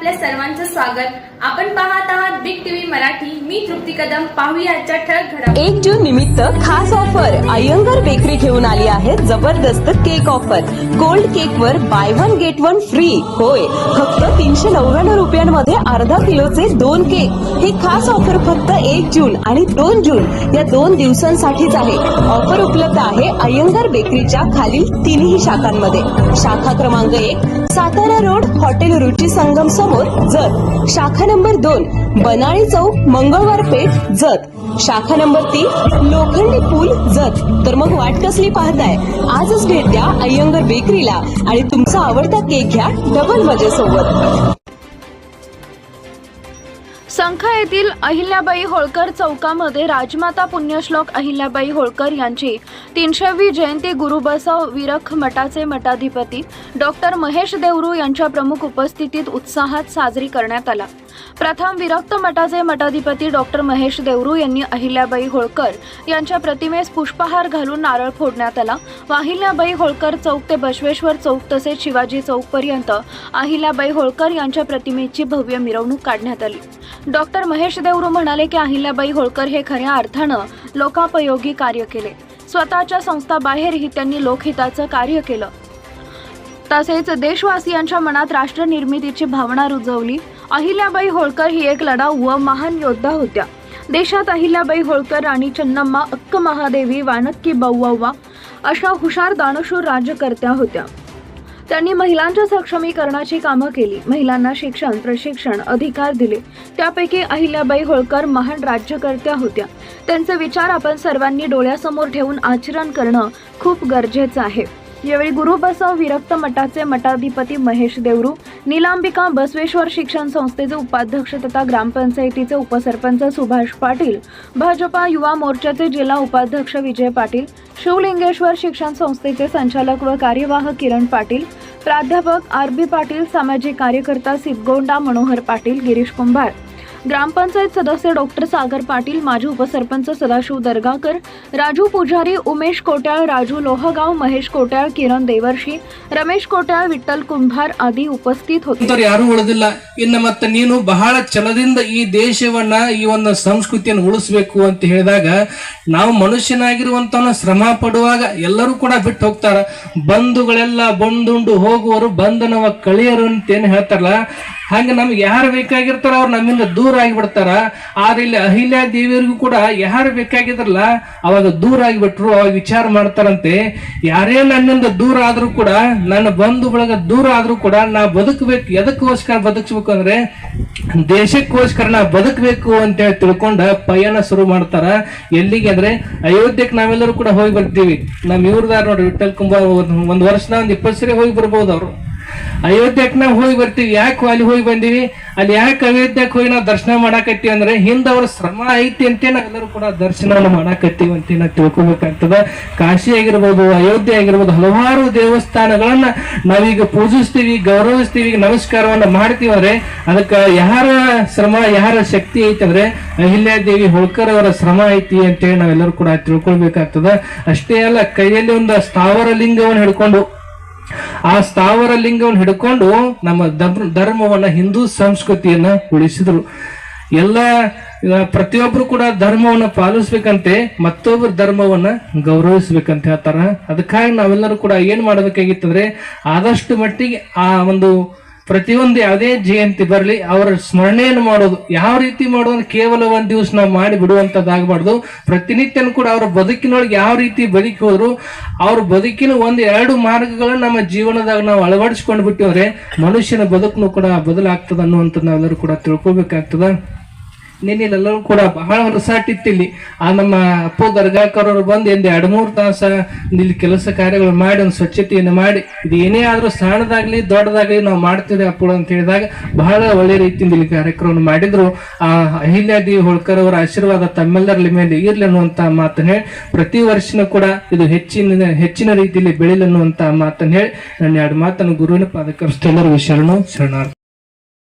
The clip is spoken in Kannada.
आपल्या सर्वांचं स्वागत. आपण पाहत आहात बिग टीव्ही मराठी. मी तृप्ती कदम. पाहूया ठळक घडा एक जून निमित्त खास ऑफर अय्यंगर बेकरी घेऊन आली आहे जबरदस्त केक ऑफर गोल्ड केक वर buy one get one free होय फक्त तीनशे नव्याण्णव रुपयांमध्ये अर्धा किलोचे दोन केक ही खास ऑफर फक्त एक जून आणि दोन जून या दोन दिवसांसाठीच आहे. ऑफर उपलब्ध आहे अय्यंगर बेकरीच्या खालील तिन्ही शाखांमध्ये. शाखा क्रमांक एक सातारा रोड हॉटेल रुची संगम समोर जत. शाखा नंबर दोन बनाळी चौक मंगळवार पेठ जत. शाखा नंबर तीन लोखंडी पूल जत. तर मग वाट कसली पाहताय? आजच भेट द्या अय्यंगर बेकरीला. आणि तुमचा आवडता केक घ्या डबल मजेसोबत. संख येथील अहिल्याबाई होळकर चौकामध्ये राजमाता पुण्यश्लोक अहिल्याबाई होळकर यांची तीनशेवी जयंती गुरुबसव विरख मठाचे मठाधिपती डॉक्टर महेश देवरू यांच्या प्रमुख उपस्थितीत उत्साहात साजरी करण्यात आला. प्रथम विरक्त मठाचे मठाधिपती डॉक्टर महेश देवरू यांनी अहिल्याबाई होळकर यांच्या प्रतिमेस पुष्पहार घालून नारळ फोडण्यात आला. व अहिल्याबाई होळकर चौक ते बसवेश्वर चौक तसेच शिवाजी चौकपर्यंत अहिल्याबाई होळकर यांच्या प्रतिमेची भव्य मिरवणूक काढण्यात आली. डॉक्टर महेश देवरू म्हणाले की अहिल्याबाई होळकर हे खऱ्या अर्थानं लोकापयोगी कार्य केले. स्वतःच्या संस्थाबाहेरही त्यांनी लोकहिताचं कार्य केलं. तसेच देशवासियांच्या मनात राष्ट्र निर्मितीची भावना रुजवली. अहिल्याबाई होळकर ही एक लढाऊ व महान योद्धा होत्या. देशात अहिल्याबाई होळकर आणि चन्नम्मा अक्क महादेवी वानक्की बौव्वा अशा हुशार दानशूर राज्यकर्त्या होत्या. त्यांनी महिलांच्या सक्षमीकरणाची कामं केली. महिलांना शिक्षण प्रशिक्षण अधिकार दिले. त्यापैकी अहिल्याबाई होळकर महान राज्यकर्त्या होत्या. त्यांचे विचार आपण सर्वांनी डोळ्यासमोर ठेवून आचरण करणं खूप गरजेचं आहे. यावेळी गुरुबसव विरक्त मठाचे मठाधिपती महेश देवरू निलांबिका बसवेश्वर शिक्षण संस्थेचे उपाध्यक्ष तथा ग्रामपंचायतीचे उपसरपंच सुभाष पाटील भाजपा युवा मोर्चाचे जिल्हा उपाध्यक्ष विजय पाटील शिवलिंगेश्वर शिक्षण संस्थेचे संचालक व कार्यवाह किरण पाटील प्राध्यापक आर बी पाटील सामाजिक कार्यकर्ता सिद्धगोंडा मनोहर पाटील गिरीश कुंभार. ग्रामपंचायत सदस्य डॉक्टर सागर पाटील माजी उपसरपंच सदाशिव दर्गाकर राजू पुजारी उमेश कोट्याळ राजू लोहगाव महेश कोट्याळ किरण देवर्षी रमेश कोट्याळ विठ्ठल कुंभार आदी उपस्थित होते ಅಂತವ್ರು ಯಾರು ಉಳಿದಿಲ್ಲ ಇನ್ನು ಮತ್ತೆ ನೀನು ಬಹಳ ಛಲದಿಂದ ಈ ದೇಶವನ್ನ ಈ ಒಂದು ಸಂಸ್ಕೃತಿಯನ್ನು ಉಳಿಸ್ಬೇಕು ಅಂತ ಹೇಳಿದಾಗ ನಾವು ಮನುಷ್ಯನಾಗಿರುವಂತವನ್ನ ಶ್ರಮ ಪಡುವಾಗ ಎಲ್ಲರೂ ಕೂಡ ಬಿಟ್ಟು ಹೋಗ್ತಾರ ಬಂಧುಗಳೆಲ್ಲ ಬಂದುಂಡು ಹೋಗುವರು ಬಂಧನವ ಕಳಿಯರು ಅಂತ ಏನ್ ಹೇಳ್ತಾರಲ್ಲ ಹಂಗ ನಮ್ಗೆ ಯಾರು ಬೇಕಾಗಿರ್ತಾರ ಅವ್ರು ನಮ್ಮಿಂದ ದೂರ ಆಗಿಬಿಡ್ತಾರ. ಆದ್ರೆ ಇಲ್ಲಿ ಅಹಿಲ್ಯಾ ದೇವಿಯರಿಗೂ ಕೂಡ ಯಾರು ಬೇಕಾಗಿದ್ರಲ್ಲ, ಅವಾಗ ದೂರ ಆಗಿಬಿಟ್ರು, ಅವಾಗ ವಿಚಾರ ಮಾಡ್ತಾರಂತೆ. ಯಾರೇ ನನ್ನಿಂದ ದೂರ ಆದ್ರೂ ಕೂಡ, ನನ್ನ ಬಂಧು ಬಳಗ ದೂರ ಆದ್ರೂ ಕೂಡ ನಾ ಬದುಕಬೇಕು. ಎದಕ್ಕೋಸ್ಕರ ಬದುಕಬೇಕು ಅಂದ್ರೆ, ದೇಶಕ್ಕೋಸ್ಕರ ನಾ ಬದುಕಬೇಕು ಅಂತ ಹೇಳಿ ತಿಳ್ಕೊಂಡ ಪಯಣ ಶುರು ಮಾಡ್ತಾರ. ಎಲ್ಲಿಗೆ ಅಂದ್ರೆ ಅಯೋಧ್ಯಕ್ಕೆ ನಾವೆಲ್ಲರೂ ಕೂಡ ಹೋಗಿ ಬರ್ತೀವಿ. ನಮ್ಮ ಇವ್ರದಾರ ನೋಡ್ರಿ ವಿಠಲ್ ಒಂದ್- ಒಂದ್ ವರ್ಷದ ಒಂದ್ ಇಪ್ಪತ್ತು ಸರಿ ಹೋಗಿ ಬರ್ಬೋದು ಅವ್ರು. ಅಯೋಧ್ಯಕ್ಕೆ ನಾವು ಹೋಗಿ ಬರ್ತೀವಿ. ಯಾಕೆ ಅಲ್ಲಿ ಹೋಗಿ ಬಂದೀವಿ ಅಲ್ಲಿ ಯಾಕೆ ಅಯೋಧ್ಯಕ್ಕೆ ಹೋಗಿ ನಾವು ದರ್ಶನ ಮಾಡಾಕತ್ತೀವಿ ಅಂದ್ರೆ ಹಿಂದ ಅವ್ರ ಶ್ರಮ ಐತಿ ಅಂತ ನಾವೆಲ್ಲರೂ ಕೂಡ ದರ್ಶನ ಮಾಡಾಕತ್ತೀವಿ ಅಂತ ನಾವು ತಿಳ್ಕೊಬೇಕಾಗ್ತದ. ಕಾಶಿ ಆಗಿರ್ಬೋದು, ಅಯೋಧ್ಯೆ ಆಗಿರ್ಬೋದು, ಹಲವಾರು ದೇವಸ್ಥಾನಗಳನ್ನ ನಾವೀಗ ಪೂಜಿಸ್ತೀವಿ, ಗೌರವಿಸ್ತೀವಿ ನಮಸ್ಕಾರವನ್ನ ಮಾಡ್ತೀವಿ ಅಂದ್ರೆ ಅದಕ್ಕೆ ಯಾರ ಶ್ರಮ, ಯಾರ ಶಕ್ತಿ ಐತಿ ಅಂದ್ರೆ ಅಹಿಲ್ಯಾದೇವಿ ಹೋಳ್ಕರ್ ಅವರ ಶ್ರಮ ಐತಿ ಅಂತೇಳಿ ನಾವೆಲ್ಲರೂ ಕೂಡ ತಿಳ್ಕೊಳ್ಬೇಕಾಗ್ತದ. ಅಷ್ಟೇ ಅಲ್ಲ, ಕೈಯಲ್ಲಿ ಒಂದು ಸ್ಥಾವರ ಲಿಂಗವನ್ನು ಹಿಡ್ಕೊಂಡು ಆ ಸ್ಥಾವರ ಲಿಂಗವನ್ನು ಹಿಡ್ಕೊಂಡು ನಮ್ಮ ಧರ್ಮ, ಧರ್ಮವನ್ನ ಹಿಂದೂ ಸಂಸ್ಕೃತಿಯನ್ನ ಉಳಿಸಿದ್ರು. ಎಲ್ಲ ಪ್ರತಿಯೊಬ್ರು ಕೂಡ ಧರ್ಮವನ್ನ ಪಾಲಿಸ್ಬೇಕಂತೆ ಮತ್ತೊಬ್ಬರು ಧರ್ಮವನ್ನ ಗೌರವಿಸ್ಬೇಕಂತ ಹೇಳ್ತಾರ ಅದಕ್ಕಾಗಿ ನಾವೆಲ್ಲರೂ ಕೂಡ ಏನ್ ಮಾಡ್ಬೇಕಾಗಿತ್ತಂದ್ರೆ, ಆದಷ್ಟು ಮಟ್ಟಿಗೆ ಆ ಒಂದು ಪ್ರತಿಯೊಂದು ಯಾವುದೇ ಜಯಂತಿ ಬರಲಿ, ಅವರ ಸ್ಮರಣೆಯನ್ನು ಮಾಡೋದು, ಯಾವ ರೀತಿ ಮಾಡೋದು ಕೇವಲ ಒಂದು ದಿವಸ ನಾವು ಮಾಡಿ ಬಿಡುವಂಥದ್ದಾಗಬಾರ್ದು ಪ್ರತಿನಿತ್ಯನೂ ಕೂಡ ಅವರ ಬದುಕಿನೊಳಗೆ ಯಾವ ರೀತಿ ಬದುಕಿ ಹೋದ್ರು, ಅವ್ರ ಬದುಕಿನ ಒಂದು ಎರಡು ಮಾರ್ಗಗಳನ್ನ ನಮ್ಮ ಜೀವನದಾಗ ನಾವು ಅಳವಡಿಸ್ಕೊಂಡು ಬಿಟ್ಟಿವ್ರೆ ಮನುಷ್ಯನ ಬದುಕನ್ನು ಕೂಡ ಬದಲಾಗ್ತದೆ ಅನ್ನುವಂಥದ್ದು ನಾವೆಲ್ಲರೂ ಕೂಡ ತಿಳ್ಕೊಬೇಕಾಗ್ತದ. ನಿನ್ನೆ ಎಲ್ಲರೂ ಕೂಡ ಬಹಳ ಹೊರಸಾಟಿತ್ತಿಲ್ಲಿ ಆ ನಮ್ಮ ಅಪ್ಪು ದರ್ಗಾಕರ್ ಅವರು ಬಂದು ಎಂದು ಎರಡು ಮೂರು ತಾಸ ಇಲ್ಲಿ ಕೆಲಸ ಕಾರ್ಯಗಳು ಮಾಡಿ ಒಂದು ಸ್ವಚ್ಛತೆಯನ್ನು ಮಾಡಿ, ಇದು ಏನೇ ಆದರೂ ಸಣ್ಣದಾಗಲಿ ದೊಡ್ಡದಾಗಲಿ ನಾವು ಮಾಡ್ತೀವಿ ಅಪ್ಪು ಅಂತ ಹೇಳಿದಾಗ ಬಹಳ ಒಳ್ಳೆ ರೀತಿಯಿಂದ ಇಲ್ಲಿ ಕಾರ್ಯಕ್ರಮವನ್ನು ಮಾಡಿದ್ರು. ಆ ಅಹಿಲ್ಯಾದಿ ಹೋಳ್ಕರ್ ಅವರ ಆಶೀರ್ವಾದ ತಮ್ಮೆಲ್ಲರ ಮೇಲೆ ಇರಲಿ ಅನ್ನುವಂಥ ಮಾತನ್ನು ಹೇಳಿ, ಪ್ರತಿ ವರ್ಷನೂ ಕೂಡ ಇದು ಹೆಚ್ಚಿನ ಹೆಚ್ಚಿನ ರೀತಿಯಲ್ಲಿ ಬೆಳಿಲಿ ಅನ್ನುವಂಥ ಮಾತನ್ನು ಹೇಳಿ, ನನ್ನ ಎರಡು ಮಾತನ್ನು ಗುರುವಿನ ಪಾದಕರಿಸ್ತೆಲ್ಲರಿಗೂ ಶರಣು, ಶರಣಾರ್ಥಿ.